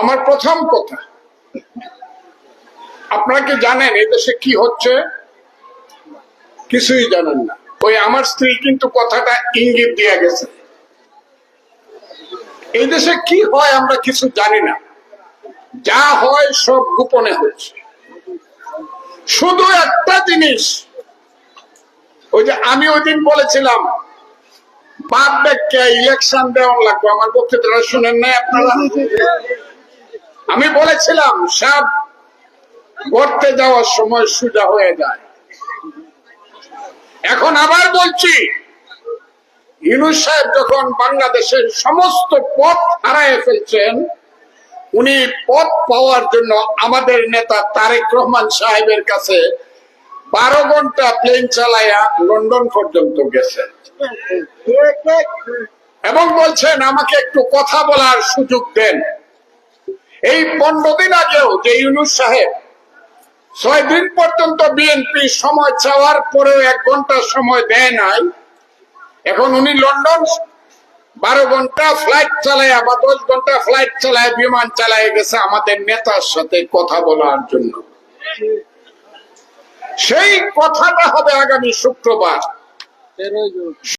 আমার প্রথম কথা। আপনারা কি জানেন এই দেশে কি হচ্ছে? কিছুই জানেন না। ওই আমার স্ত্রী কিন্তু কথাটা ইঙ্গিত দিয়ে গেছে। এই দেশে কি হয় আমরা কিছু জানি না। যা হয় সব গোপনে হচ্ছে শুধু একটা জিনিস, ওই যে আমি ওই দিন বলেছিলাম বাপ ব্যাগকে ইলেকশন দেওয়া লাগবে। আমার বক্তৃতাটা শুনেন নাই আপনারা? আমি বলেছিলাম সব গড়তে যাওয়ার সময় সোজা হয়ে যায়। এখন আবার বলছি ইউনুস সাহেব যখন বাংলাদেশের সমস্ত পথ হারায় ফেলছেন, উনি পথ পাওয়ার জন্য আমাদের নেতা তারেক রহমান সাহেবের কাছে বারো ঘণ্টা প্লেন চালাইয়া লন্ডন পর্যন্ত গেছেন এবং বলছেন, আমাকে একটু কথা বলার সুযোগ দেন। এই পনেরো দিন আগেও যে ইউনুস সাহেব ছয় দিন পর্যন্ত বিএনপি সময় চাওয়ার পরেও এক ঘণ্টা সময় দেয় নাই, এখন উনি লন্ডন বারো ঘণ্টা ফ্লাইট চালায় বা দশ ঘণ্টা ফ্লাইট চালায়, বিমান চালায়, গেছে আমাদের নেতার সাথে কথা বলার জন্য। সেই কথাটা হবে আগামী শুক্রবার।